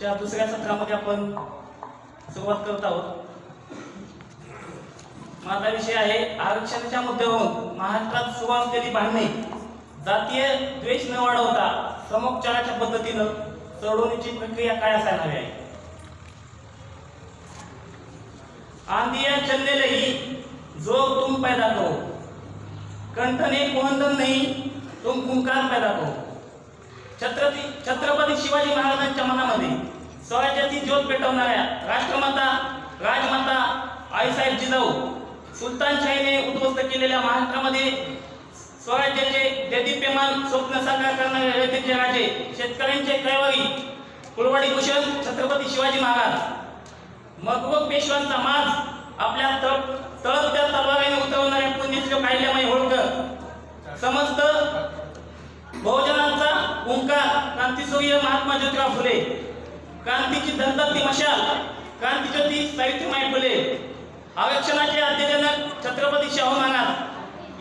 च्या दुसऱ्या सत्रामध्ये आपण सुरुवात करत आहोत. माझा विषय आहे आरक्षणाच्या मुद्द्यावरून महाराष्ट्रात सुरू असलेली भांडणे. जातीय द्वेष न वाढवता समोपचाराच्या पद्धतीनं सोडवण्याची प्रक्रिया काय असायला हवी आहे? आंधिया चलने लगी जो तुम पैदा करो. कंठने कोहंदन नहीं तुम कुंकार पैदा करो. छत्रपती छत्रपती शिवाजी महाराजांच्या मनामध्ये स्वराज्याची ज्योत पेटवणाऱ्या राष्ट्रमाता राजमाता आईसाहेब जिजाऊ सुलतानशाहीने उद्ध्वस्त केलेल्या महाराष्ट्रामध्ये स्वराज्याचे जदीप्यमान स्वप्न साकार करणारे रयतेचे राजे शेतकऱ्यांचे कैवारी कुलवाडी भूषण छत्रपती शिवाजी महाराज. मगवग पेशव्यांचा माज आपल्या तळ तळपत्या तलवारीने उतरवणाऱ्या पुण्यश्री कायल्यामाई होळकर. समस्त बहुजन ओंकार क्रांतीसूर्य महात्मा ज्योतिराव फुले. क्रांतीची धनदत्ती मशाल क्रांतीज्योती सावित्रीमाई फुले. आरक्षणाचे अध्यजनक छत्रपती शाहू महाराज.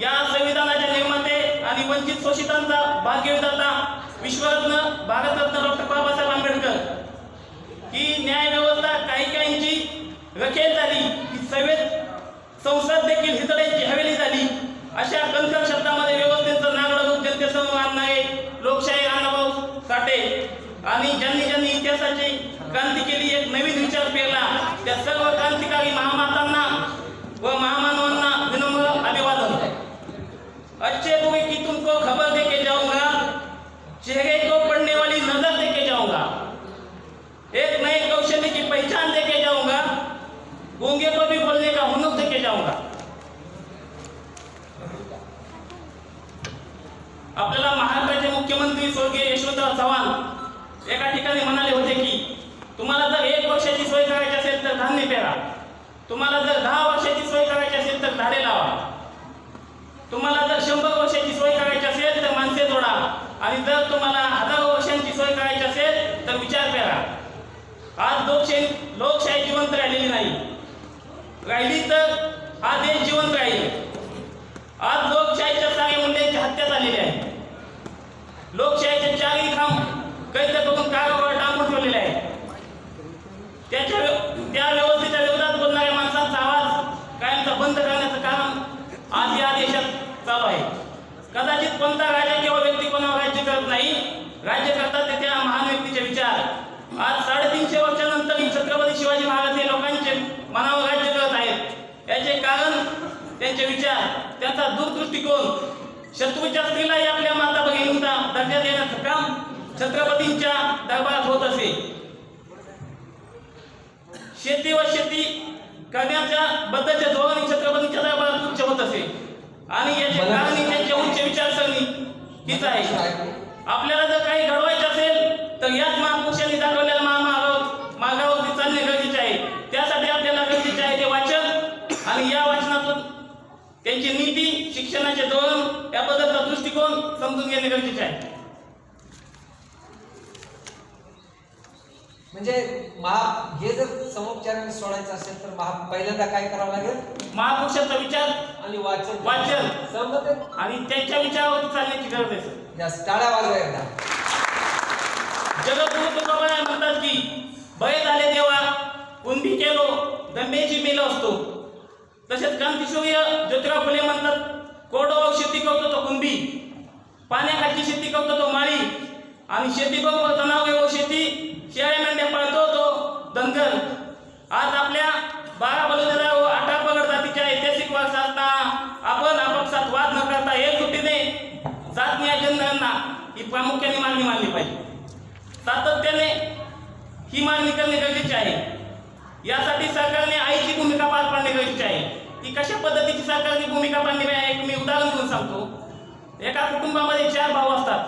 या संविधानाचे निर्माते आणि वंचित शोषितांचा भाग्यविधाता विश्वरत्न भारतरत्न आणि ज्यांनी ज्यांनी इतिहासाची क्रांती एक नवीन विचार पेरला सर्व क्रांतिकारी महामातांना व महामानवांना विनम्र अभिवादन. अच्छे बुरे की तुमको खबर दे के जाऊँगा, चेहरे को पढ़ने वाली नज़र दे के जाऊँगा. एक नए कौशल्य की पहचान दे के जाऊँगा, गूँगे को भी बोलने का हुनर दे के जाऊँगा. आपल्याला मुख्यमंत्री स्वर्गीय यशवंतराव चव्हाण एका ठिकाणी म्हणाले होते की तुम्हाला जर एक वर्षाची सोय करायची असेल तर धान्य पेरा. तुम्हाला जर दहा वर्षाची सोय करायची असेल तर झाडे लावा. तुम्हाला जर शंभर वर्षाची सोय करायची असेल तर माणसे जोडा. आणि जर तुम्हाला हजारो वर्षांची सोय करायची असेल तर विचार पेरा. आज लोकशाही लोकशाही जिवंत राहिलेली नाही. राहिली तर हा देश जिवंत राहील. आज लोकशाहीच्या सारे मूल्यांची हत्या झालेली आहे लोकशाहीचे चारही खांब कैद करून कागावर टाकून ठेवलेले आहे त्याच्या व्य- त्या व्यवस्थेच्या विरोधात बोलणाऱ्या माणसांचा आवाज कायमचा बंद करण्याचं काम आज या देशात चालू आहे. कदाचित कोणता राजा किंवा व्यक्ती कोणावर राज्य करत नाही राज्य करतात ते त्या महान व्यक्तीचे विचार. आज साडेतीनशे वर्षानंतर छत्रपती शिवाजी महाराज हे लोकांचे मनावर राज्य करत आहेत. याचे कारण त्यांचे विचार त्यांचा दूरदृष्टिकोन शत्रूच्या स्त्रीलाही आपल्या माता भगिनींचा दर्जा देण्याचं काम छत्रपतींच्या दरबारात होत असे. शेती व शेती करण्याच्या बद्दलचे धोरण छत्रपतींच्या दरबारात उच्च होत असे. आणि याचे कारण त्यांच्या उच्च विचारसरणी हीच आहे. आपल्याला जर काही घडवायचे असेल तर याच महापुरुषांनी त्यांची नीती शिक्षणाचे धोरण याबद्दलचा दृष्टिकोन समजून घेणे गरजेचे आहे म्हणजे महा हे जर समोपचाराने सोडायचं असेल तर महा पहिल्यांदा काय करावं लागेल महापुरुषांचा विचार आणि वाचन वाचन. समजत? आणि त्यांच्या विचारावरती चालण्याची गरज आहे सर. जास्त टाळ्या वाजवा एकदा जगद्गुरु तुकोबाराय म्हणतात की भय झाले देवा कुंभी केलो दंडेची मेलो असतो तसेच क्रांतिसूर्य ज्योतिराव फुले म्हणतात कोरडवाहू शेती करतो तो कुंभी पाण्याखालची शेती करतो तो माळी आणि शेतीबरोबर जनावरे तणाव हो शेती. शेळ्या मेंढ्या पाळतो तो धनगर. आज आपल्या बारा बलुतेदार हो व अठरा पगड जातीच्या ऐतिहासिक वाद साधता आपण आपापसात वाद न करता एकजुटीने जात न्याय जनगणना ही प्रामुख्याने मागणी मानली पाहिजे. सातत्याने ही मागणी करणे गरजेचे आहे. यासाठी सरकारने आई आहे ती कशा पद्धतीची सरकारची भूमिका पाडली आहे एक मी उदाहरण देऊन सांगतो. एका कुटुंबामध्ये चार भाऊ असतात.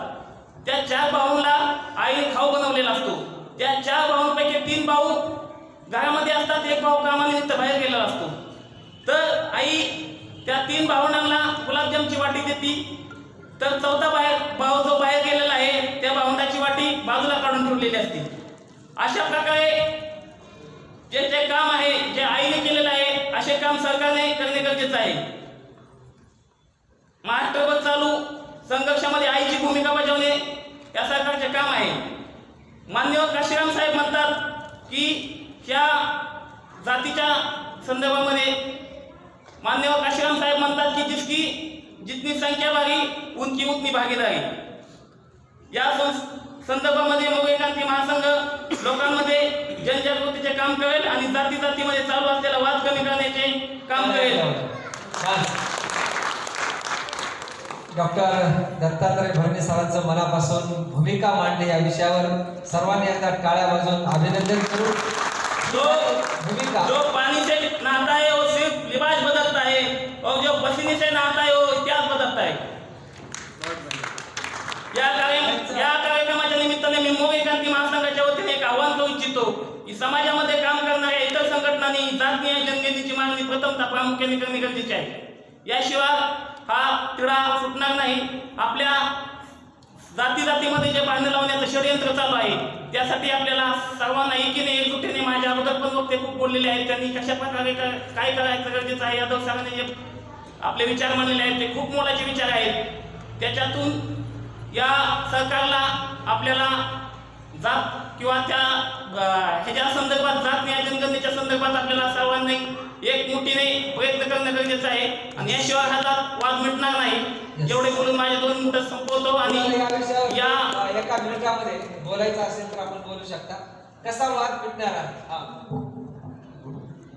त्या चार भाऊंना आईने खाऊ बनवलेला असतो. त्या चार भाऊंपैकी तीन भाऊ घरामध्ये असतात एक भाऊ कामानिमित्त बाहेर गेलेला असतो. तर आई त्या तीन भावंडांना गुलाबजामची वाटी देते. तर चौथा बाहेर भाऊ जो बाहेर गेलेला आहे त्या भावंडाची वाटी बाजूला काढून ठेवलेली असते. अशा प्रकारे जे जे काम आहे जे आईने केलेलं आहे असे काम सरकारने करणे गरजेचं आहे. महाराष्ट्रभर चालू संघर्षामध्ये आईची भूमिका बजावणे या सरकारचे काम आहे. मान्यवर काशीराम साहेब म्हणतात की या जातीच्या संदर्भामध्ये मान्यवर काशीराम साहेब म्हणतात की जिसकी जितनी संख्या भागी उनकी उतनी भागीदारी. या संस्था संदर्भामध्ये मोगेकांती महासंघ लोकांमध्ये जनजागृतीचे काम करेल आणि जाती जातीमध्ये चालू असलेला वाद कमी करण्याचे काम करेल. डॉक्टर दत्तात्रय भरणे सरांचं मनापासून भूमिका मांडली या विषयावर सर्वांनी एकदा टाळ्या वाजवून अभिनंदन करू. जो भूमिका. जो पानी से नहाता है वो सिर्फ लिबास बदलता है और जो पसीने से नहाता है वो इतिहास बदलता है या कार्य निमित्ताने मी मोगे क्रांती महासंघाच्या वतीने एक आव्हान करू इच्छितो की समाजामध्ये काम करणाऱ्या इतर संघटनांनी जात न्याय जनगणनेची मागणी प्रथमता प्रामुख्याने करणे गरजेचे आहे. याशिवाय हा तिढा सुटणार नाही. आपल्या जाती जातीमध्ये जे भांडण लावण्याचं षडयंत्र चालू आहे त्यासाठी आपल्याला सर्वांना एकीने एकजुटीने माझ्या अगोदर पण वक्ते खूप बोललेले आहेत. त्यांनी कशा प्रकारे काय करायचं गरजेचं आहे यादव सरांनी जे आपले विचार मांडलेले आहेत ते खूप मोलाचे विचार आहेत. त्याच्यातून या सरकारला आपल्याला जात किंवा त्या ह्याच्या संदर्भात जात न्याय जनगणनेच्या संदर्भात आपल्याला सर्वांनी एक मुठीने प्रयत्न करणं गरजेचं आहे. आणि याशिवाय हा जात वाद मिटणार नाही. जेवढे बोलून माझे दोन मिनिटं संपवतो आणि या एका मिनिटामध्ये बोलायचं असेल तर आपण बोलू शकता. कसा वाद मिटणार हा.